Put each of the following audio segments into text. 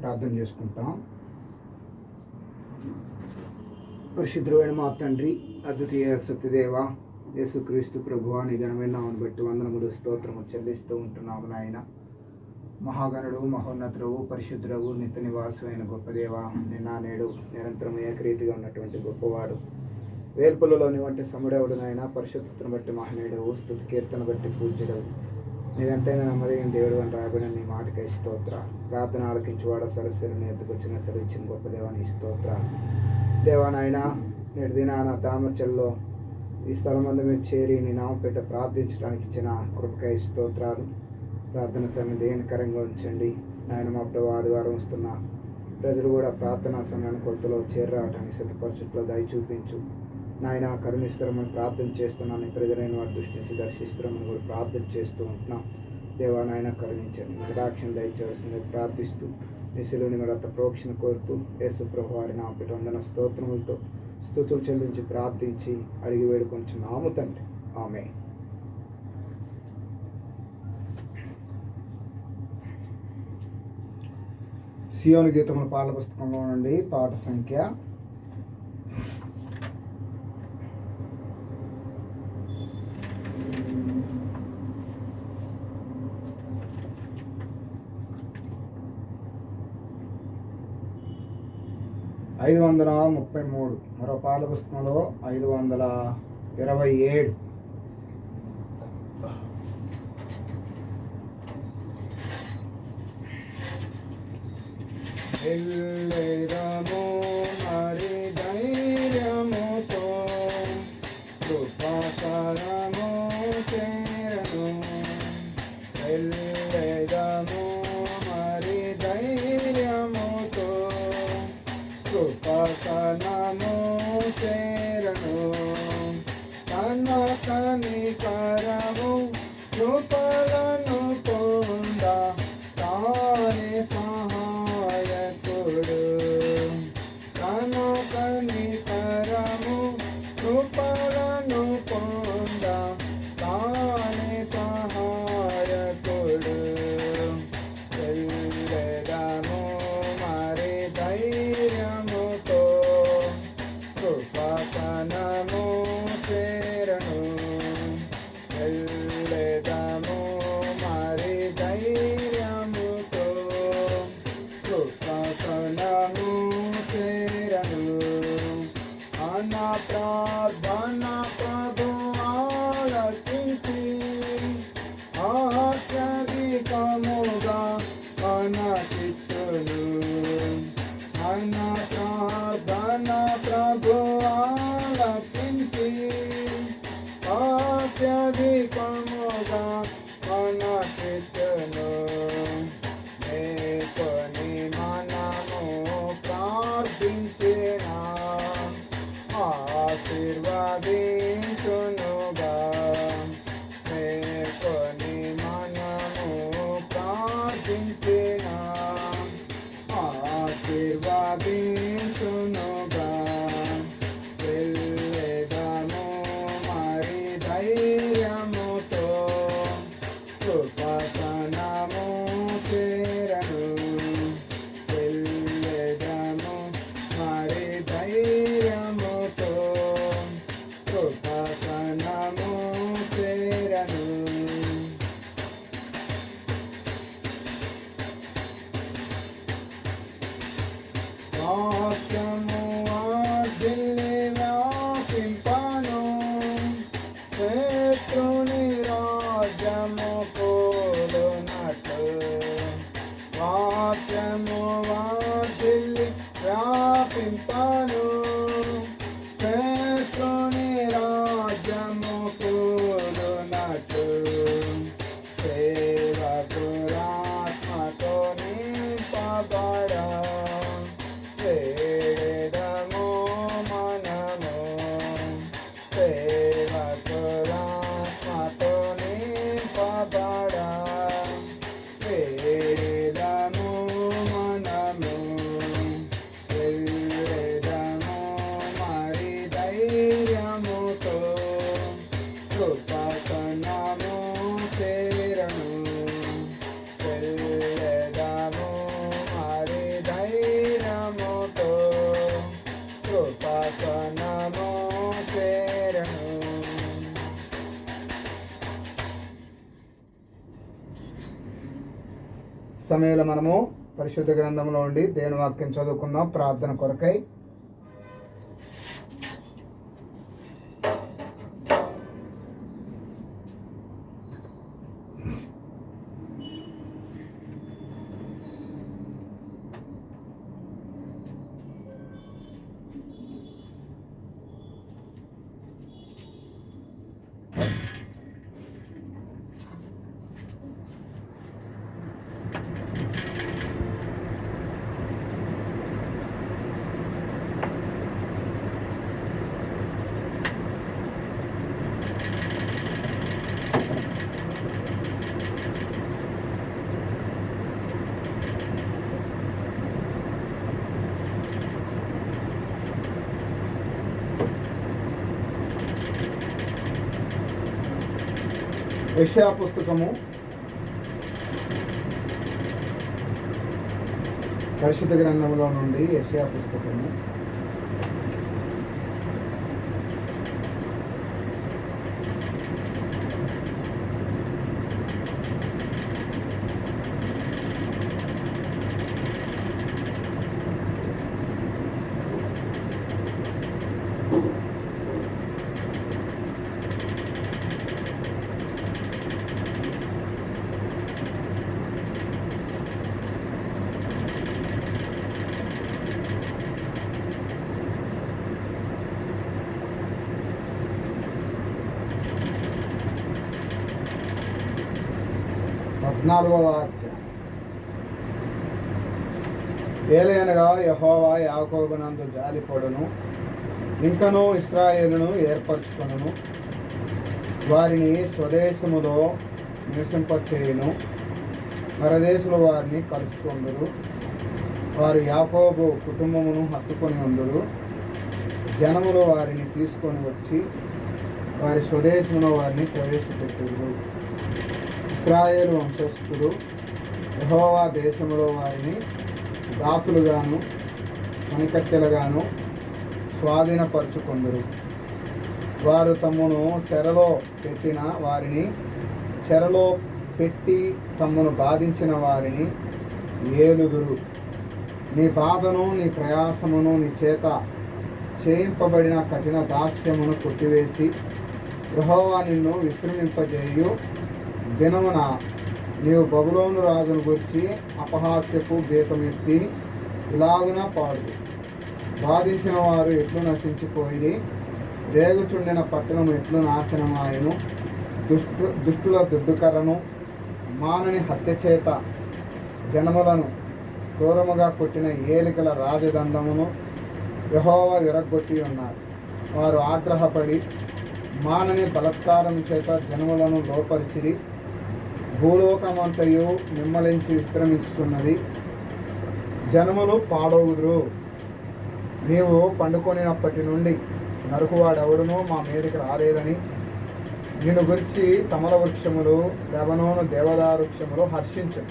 ప్రార్థన చేసుకుంటాం. పరిశుద్ధమైన మా తండ్రి అద్వితీయ సత్యదేవ యేసుక్రీస్తు ప్రభువాని ఘనమైన నామను బట్టి వందనములు స్తోత్రము చెల్లిస్తూ ఉంటున్నాము నాయన. మహాగణుడు మహోన్నతుడు పరిశుద్ధుడవు నిత్య నివాసమైన గొప్ప దేవ నిన్న నేడు నిరంతరం ఏకరీతిగా ఉన్నటువంటి గొప్పవాడు. వేల్పులలోని వంటి సముడేవుడు నాయన పరిశుద్ధతను బట్టి మహనీయుడు స్థుతి కీర్తన బట్టి పూజ్యుడవు. నీవెంతైనా నమ్మదగిన దేవుడు అని రాబడిన నీ మాటకై స్తోత్ర. ప్రార్థన ఆలకించువాడ సరస్వరుని ఎత్తుకొచ్చిన సరిచ్చిన గొప్ప దేవాని స్తోత్ర. దేవానాయన నేడు దినాన తామరచల్లో ఈ స్థలం మందు మీద చేరి నీ నామపేట ప్రార్థించడానికి ఇచ్చిన కృపకై స్తోత్రాలు. ప్రార్థన సమయం దేనికరంగా ఉంచండి. నాయన మా ప్రభు ఆదివారం వస్తున్న ప్రజలు కూడా ప్రార్థనా సమయాన్ని కొలతలో చేరరావటానికి సిద్ధపరచుట్లో దయ చూపించు. నాయన కరుణిస్తారమని ప్రార్థన చేస్తున్నాను. ప్రజలైన వారి దృష్టి నుంచి దర్శిస్తారమని కూడా ప్రార్థన చేస్తూ ఉంటున్నాం. దేవా నాయన కరుణించండి. మీకు దయచేసింది ప్రార్థిస్తూ నిశలోని రత ప్రోక్షణ కోరుతూ యేసు ప్రభు వారి నా పిట వందన స్తోత్రములతో స్థుతులు చెల్లించి ప్రార్థించి అడిగి వేడుకొంచు నాము తండ్రి. ఆమె సియోని గీతముల పాల పుస్తకంలో నుండి పాట సంఖ్య. ఐదు వందల ముప్పై మూడు. మరో పాల పుస్తకంలో ఐదు వందల ఇరవై ఏడు. ఎల్లెదము మరి Soon సమయంలో మనము పరిశుద్ధ గ్రంథంలో ఉండి దేని వాక్యం చదువుకుందాం. ప్రార్థన కొరకై యెషయా పుస్తకము. పరిశుద్ధ గ్రంథంలో నుండి యెషయా పుస్తకము. పద్నాలుగవ అధ్యాయం ఏలయనగా యహోవా యాకోబునందు జాలిపడును ఇంకనూ ఇస్రాయేలును ఏర్పరచుకొనును వారిని స్వదేశములో నివసింపచేయును పరదేశులు వారిని కలుసుకొందురు వారు యాకోబు కుటుంబమును హత్తుకొని ఉందురు జనములు వారిని తీసుకొని వచ్చి వారి స్వదేశంలో వారిని ప్రవేశపెట్టుదురు. ఇస్రాయేల్ వంశస్థులు యహోవా దేశంలో వారిని దాసులుగాను మణికత్తెలుగాను స్వాధీనపరుచుకుందరు. వారు తమను చెరలో పెట్టిన వారిని చెరలో పెట్టి తమను బాధించిన వారిని ఏలుదురు. నీ బాధను నీ ప్రయాసమును నీ చేత చేయింపబడిన కఠిన దాస్యమును కొట్టివేసి యెహోవా నిన్ను విశ్రమింపజేయు దినమున నీవు బబులోను రాజును గురించి అపహాస్యపు గీతమెత్తి ఇలాగున పాడు. బాధించిన వారు ఎట్లు నశించిపోయి రేగుచుండిన పట్టణం ఎట్లు నాశనమాయను? దుష్టు దుష్టుల దుడ్డుకరను మానని హత్య చేత జనములను క్రూరముగా కొట్టిన ఏలికల రాజదండమును యహోవా విరగొట్టి ఉన్నారు వారు ఆగ్రహపడి మానని బలత్కారం చేత జనములను లోపరిచిరి. భూలోకమంతయు నిమ్మలించి విశ్రమించుతున్నది జనములు పాడవుదురు. నీవు పండుకొనినప్పటి నుండి నరుకువాడెవడునో మా మీదకి రాలేదని. నిన్ను గురించి తమల వృక్షములు లెబనోను దేవదారు వృక్షములు హర్షించు.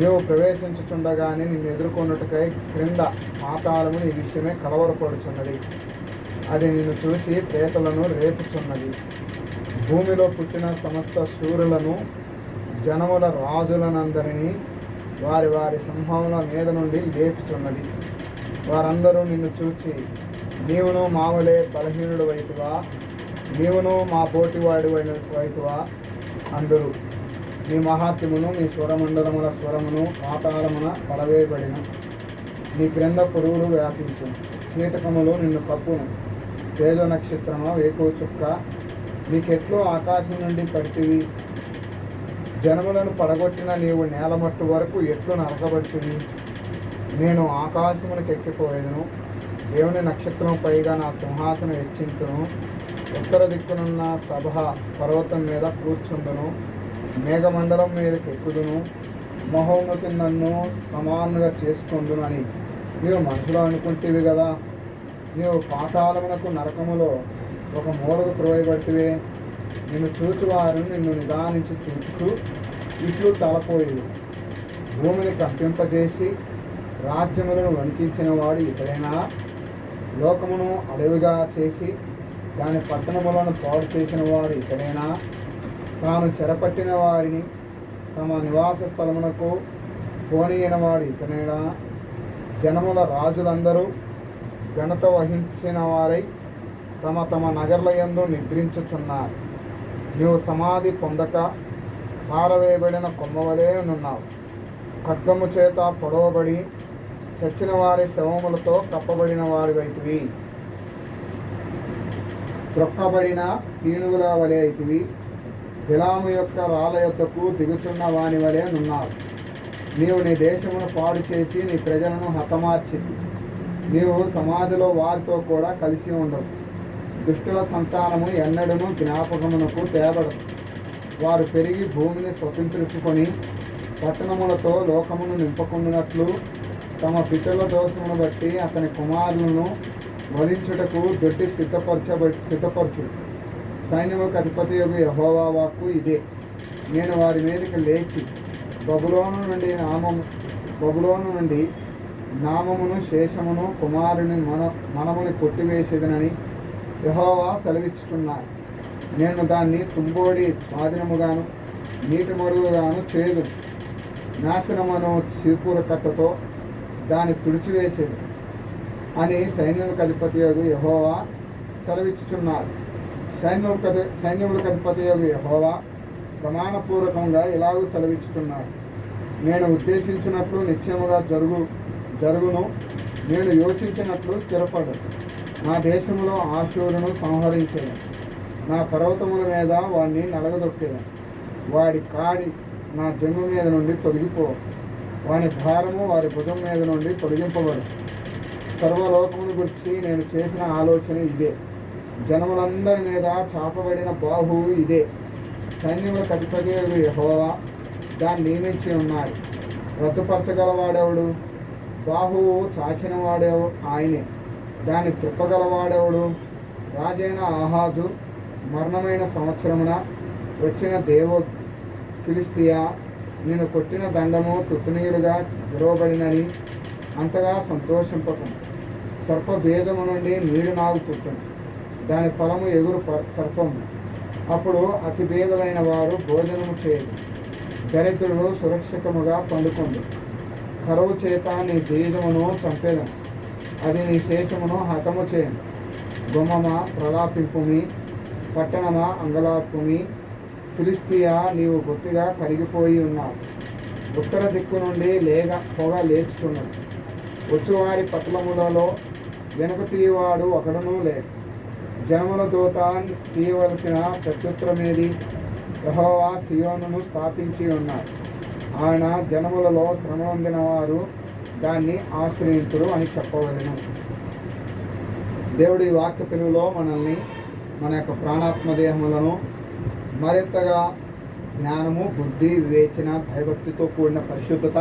నీవు ప్రవేశించుచుండగానే నిన్ను ఎదుర్కొన్నట్టుకై క్రింద పాతాళము నీ విషయమే కలవరపడుచున్నది. అది నిన్ను చూచి ప్రేతలను రేపుచున్నది. భూమిలో పుట్టిన సమస్త శూరులను జనముల రాజులనందరినీ వారి వారి సింహముల మీద నుండి లేపుచున్నది. వారందరూ నిన్ను చూచి నీవును మావలే బలహీనుడు వైపువా నీవును మా పోటీవాడి వైతువా అందరూ. నీ మహాత్మును నీ స్వరమండలముల స్వరమును పాతాళమున పడవేయబడిన నీ క్రింద పురుగులు వ్యాపించు కీటకములు నిన్ను కప్పును. తేజ నక్షత్రము వేకో చుక్క. నీకెట్లో ఆకాశం నుండి పడితివి? జనములను పడగొట్టిన నీవు నేలమట్టు వరకు ఎట్లు నరకబడుతుంది నేను ఆకాశమునికి ఎక్కిపోయేదను. దేవుని నక్షత్రం పైగా నా సింహాసనం హెచ్చింతును. ఉత్తర దిక్కునున్న సభ పర్వతం మీద కూర్చుందును. మేఘమండలం మీదకి ఎక్కుదును. మహోన్నతి నన్ను సమానంగా చేసుకుందును అని. నీవు మనసులో అనుకుంటేవి కదా నీవు పాతాళమునకు నరకములో ఒక మూలకు త్రోయబడితే నిన్ను చూచువారు నిన్ను నిదానించి చూచుచు ఇట్లు తలపోయేది భూమిని కంపింపజేసి రాజ్యములను వణికించిన వాడు ఇతడైనా? లోకమును అడవిగా చేసి దాని పట్టణములను పాడు చేసిన వాడు ఇతడైనా? తాను చెరపట్టిన వారిని తమ నివాస స్థలమునకు పోనీయనవాడు ఇతనైనా జనముల రాజులందరూ ఘనత వహించిన వారై తమ తమ నగర్ల ఎందు నిద్రించుచున్నారు. నీవు సమాధి పొందక పారవేయబడిన కొమ్మవలే నున్నావు. ఖడ్గము చేత పొడవబడి చచ్చిన వారి శవములతో కప్పబడిన వాడివైతివి. త్రొక్కబడిన పీనుగుల వలె అయితివి. బిలాము యొక్క రాళ్ళ యొద్దకు దిగుచున్న వాని వలె నున్నావు. నీవు నీ దేశమును పాడు చేసి నీ ప్రజలను హతమార్చి నీవు సమాధిలో వారితో కూడా కలిసి ఉండవు. దుష్టుల సంతానము ఎన్నడను జ్ఞాపకమునకు తేబడదు. వారు పెరిగి భూమిని స్వతంత్రించుకొని పట్టణములతో లోకమును నింపుకున్నట్లు తమ పితరుల దోషమును బట్టి అతని కుమారులను వధించుటకు దొడ్డి సిద్ధపరచబ సిద్ధపరచుడు. సైన్యములకు అధిపతి యొక్క యహోవా వాక్కు ఇదే. నేను వారి మీదకి లేచి బబులోను నుండి నామము బబులోను నుండి నామమును శేషమును కుమారుని మన మనముని కొట్టివేసేదనని యహోవా సెలవిచ్చుచున్నాడు. నేను దాన్ని తుంబోడి స్వాధీనముగాను నీటి మడుగుగాను చేయదు నాశనమును చీపూర కట్టతో దాన్ని తుడిచివేసేది అని సైన్యములకు అధిపతి యోగు యహోవా సెలవిచ్చుచున్నాడు. సైన్యములకు అధి సైన్యములకు అధిపతి యోగు యహోవా ప్రమాణపూర్వకంగా ఇలాగూ సెలవిచ్చుచున్నాడు. నేను ఉద్దేశించినట్లు నిశ్చయముగా జరుగు జరుగును నేను యోచించినట్లు స్థిరపడదు నా దేశంలో ఆశూరును సంహరించేది నా పర్వతముల మీద వాడిని నలగదొక్కేను. వాడి కాడి నా జన్మ మీద నుండి తొలగిపో. వాని భారము వారి భుజం మీద నుండి తొలగింపబడు. సర్వలోకమును గురించి నేను చేసిన ఆలోచన ఇదే. జనములందరి మీద చాపబడిన బాహువు ఇదే. సైన్యముల అధిపతి హోవా దాన్ని నియమించి ఉన్నాడు. రద్దుపరచగలవాడెవడు? బాహువు చాచిన వాడే ఆయనే. దాన్ని త్రిప్పగలవాడెవడు రాజైన ఆహాజు మరణమైన సంవత్సరమున వచ్చిన దేవో ఫిలిస్తియా నేను కొట్టిన దండము తుత్తునీయులుగా విరవబడినని అంతగా సంతోషింపకు. సర్ప బీజము నుండి నీడు నాగు పుట్టును. దాని ఫలము ఎగురు ప- సర్పము. అప్పుడు అతి భేదలైన వారు భోజనము చేయదు. దరిద్రులు సురక్షితముగా పండుకుంది కరువు చేత నీ బీజమును చంపేదను. అది నీ శేషమును హతము చేయను గుమ్మమా ప్రలాపింపుమి పట్టణమా అంగలాపుమి ఫిలిస్తియా నీవు బొత్తిగా కరిగిపోయి ఉన్నావు. ఉత్తర దిక్కు నుండి లేగ పొగ లేచుచున్నది. వచ్చువారి పట్లములలో వెనుక తీయవాడు ఒకడనూ లేడు. జనముల దూత తీయవలసిన ప్రత్యుత్తరమేది? యహోవా సియోను స్థాపించి ఉన్నారు ఆయన జనములలో శ్రమ పొందిన వారు దాన్ని ఆశ్రయించుడు అని చెప్పవలెను. దేవుడి వాక్య పెనులో మనల్ని మన యొక్క ప్రాణాత్మ దేహములను మరింతగా జ్ఞానము బుద్ధి వివేచన భయభక్తితో కూడిన పరిశుద్ధత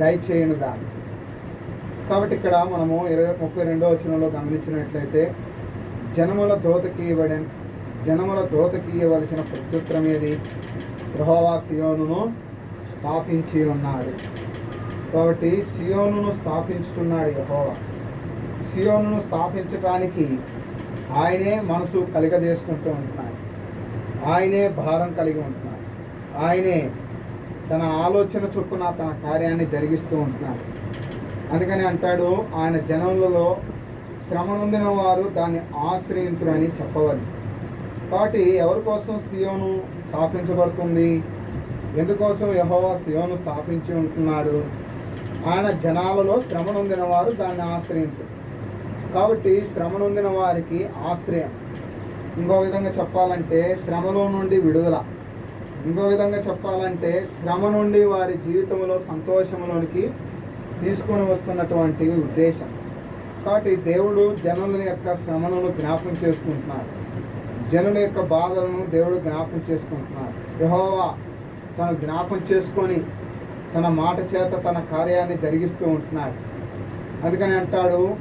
దయచేయునుగా. కాబట్టి ఇక్కడ మనము ఇరవై ముప్పై రెండో వచనంలో గమనించినట్లయితే జనముల దోతకి ఇవ్వడ జనముల దోతకి ఇవ్వవలసిన ప్రత్యుత్తరం ఏది గృహవాసియోను స్థాపించి ఉన్నాడు. కాబట్టి సియోను స్థాపించుతున్నాడు యెహోవా. సియోనును స్థాపించటానికి ఆయనే మనసు కలిగజేసుకుంటూ ఉంటున్నాడు. ఆయనే భారం కలిగి ఉంటున్నాడు. ఆయనే తన ఆలోచన చొప్పున తన కార్యాన్ని జరిగిస్తూ ఉంటున్నాడు. అందుకని అంటాడు ఆయన జనములలో శ్రమనొందిన వారు దాన్ని ఆశ్రయించురని చెప్పవాలి కాబట్టి ఎవరి కోసం సియోను స్థాపించబడుతుంది? ఎందుకోసం యహోవా సియోను స్థాపించి ఉంటున్నాడు? ఆయన జనాలలో శ్రమ నొందిన వారు దాన్ని ఆశ్రయించు. కాబట్టి శ్రమ నొందిన వారికి ఆశ్రయం. ఇంకో విధంగా చెప్పాలంటే శ్రమలో నుండి విడుదల. ఇంకో విధంగా చెప్పాలంటే శ్రమ నుండి వారి జీవితంలో సంతోషంలోనికి తీసుకొని వస్తున్నటువంటి ఉద్దేశం. కాబట్టి దేవుడు జనుల యొక్క శ్రమలను జ్ఞాపకం చేసుకుంటున్నాడు. జనుల యొక్క బాధలను దేవుడు జ్ఞాపకం చేసుకుంటున్నాడు. యహోవా తను జ్ఞాపం చేసుకొని తన మాట చేత తన కార్యాన్ని జరిగిస్తూ ఉంటున్నాడు. అందుకని అంటాడు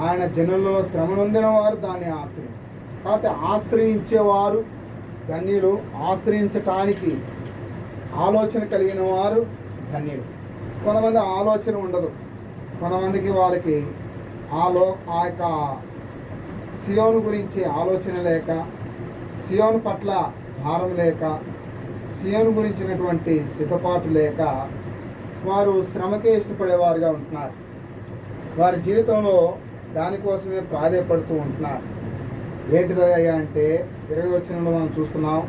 ఆయన జనులలో శ్రమనొందిన వారు దాన్ని ఆశ్రయం. కాబట్టి ఆశ్రయించేవారు ధన్యులు ఆశ్రయించటానికి ఆలోచన కలిగిన వారు ధన్యులు. కొంతమంది ఆలోచన ఉండదు. కొంతమందికి వాళ్ళకి ఆలో ఆ యొక్క సియోను గురించి ఆలోచన లేక సియోను పట్ల భారం లేక సీఎం గురించినటువంటి సిద్ధపాటు లేక వారు శ్రమకే ఇష్టపడేవారుగా ఉంటున్నారు. వారి జీవితంలో దానికోసమే ప్రాధేయపడుతూ ఉంటున్నారు. ఏంటిదయ్యా అంటే ఇరవై వచ్చినంలో మనం చూస్తున్నాం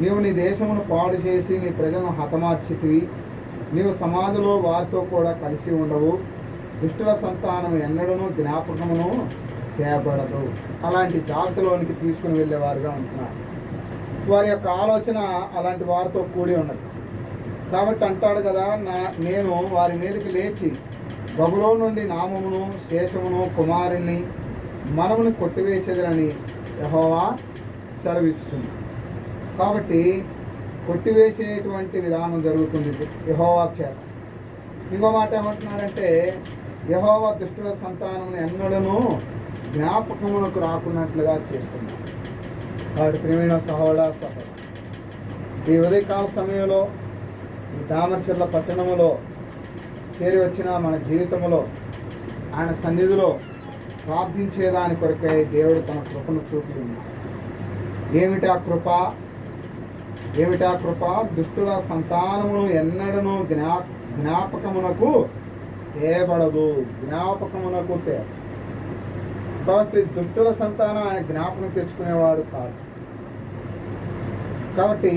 నీవు నీ దేశమును పాడు చేసి నీ ప్రజలను హతమార్చితివి. నీవు సమాధిలో వారితో కూడా కలిసి ఉండవు. దుష్టుల సంతానం ఎన్నడను జ్ఞాపకమును తేబడదు. అలాంటి జాగ్రత్తలోనికి తీసుకుని వెళ్ళేవారుగా ఉంటున్నారు. వారి యొక్క ఆలోచన అలాంటి వారితో కూడి ఉన్నది. కాబట్టి అంటాడు కదా నా నేను వారి మీదకి లేచి బబులో నుండి నామమును శేషమును కుమారుని మనమును కొట్టివేసేదనని యహోవా సెలవిచ్చుచుంది కాబట్టి కొట్టివేసేటువంటి విధానం జరుగుతుంది యహోవా చేత. ఇంకో మాట ఏమంటున్నాడంటే యహోవా దుష్టుల సంతానం ఎన్నడను జ్ఞాపకమునకు రాకున్నట్లుగా చేస్తున్నాడు. కాబట్టి ప్రియమైన సహోళ సహోడ ఈ ఉదయకాల సమయంలో ఈ దామర్చర్ల పట్టణములో చేరి వచ్చిన మన జీవితంలో ఆయన సన్నిధిలో ప్రార్థించేదాని కొరకే దేవుడు తన కృపను చూపి ఉన్నాడు. ఏమిటా కృప? ఏమిటా కృప? దుష్టుల సంతానమును ఎన్నడను జ్ఞా జ్ఞాపకమునకు తేబడదు. జ్ఞాపకమునకు తే కాబట్టి దుష్టుల సంతానం ఆయన జ్ఞాపకం తెచ్చుకునేవాడు కాదు. కాబట్టి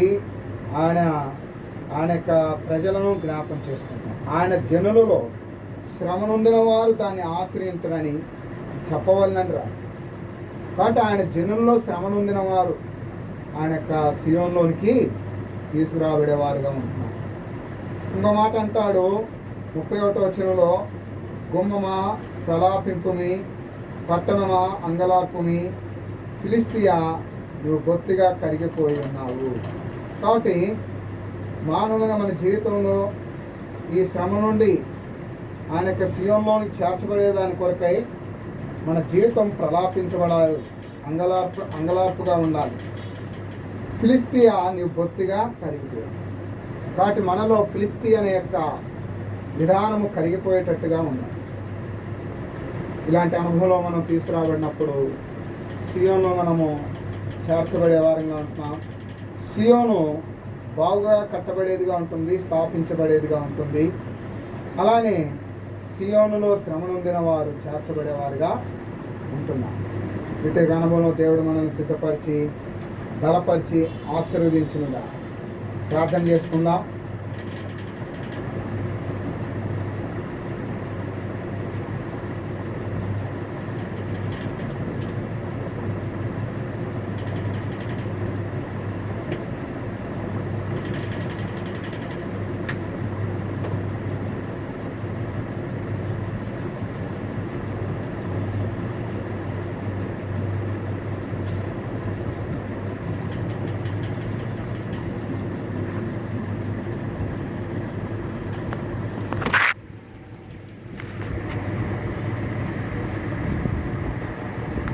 ఆయన ఆయన యొక్క ప్రజలను జ్ఞాపకం చేసుకుంటాం. ఆయన జనులలో శ్రమనుందిన వారు దాన్ని ఆశ్రయించరని చెప్పవలనని రా కాబట్టి ఆయన జనుల్లో శ్రమనుందిన వారు ఆయన యొక్క సియోన్లోనికి తీసుకురాబడేవారుగా ఉంటున్నారు. ఇంకో మాట అంటాడు ముప్పై ఒకటో వచనంలో గుమ్మమా ప్రలాపింపుమి పట్టణమా అంగలార్పుమి ఫిలిస్తియా నువ్వు బొత్తిగా కరిగిపోయి ఉన్నావు. కాబట్టి మానవులుగా మన జీవితంలో ఈ శ్రమ నుండి ఆయన యొక్క శివంలోని చేర్చబడేదాని కొరకై మన జీవితం ప్రలాపించబడాలి. అంగలార్పు అంగలార్పుగా ఉండాలి. ఫిలిస్తీయా నీవు బొత్తిగా కరిగిపోయి కాబట్టి మనలో ఫిలిస్తీ అనే యొక్క విధానము కరిగిపోయేటట్టుగా ఉంది ఇలాంటి అనుభవంలో మనం తీసుకురాబడినప్పుడు సియోను మనము చేర్చబడే వారంగా ఉంటున్నాం. సియోను బాగుగా కట్టబడేదిగా ఉంటుంది స్థాపించబడేదిగా ఉంటుంది. అలానే సియోనులో శ్రమనొందిన వారు చేర్చబడేవారుగా ఉంటున్నారు ఇటు అనుభవంలో దేవుడు మనల్ని సిద్ధపరిచి బలపరిచి ఆశీర్వదించునుగా ప్రార్థన చేసుకుందాం.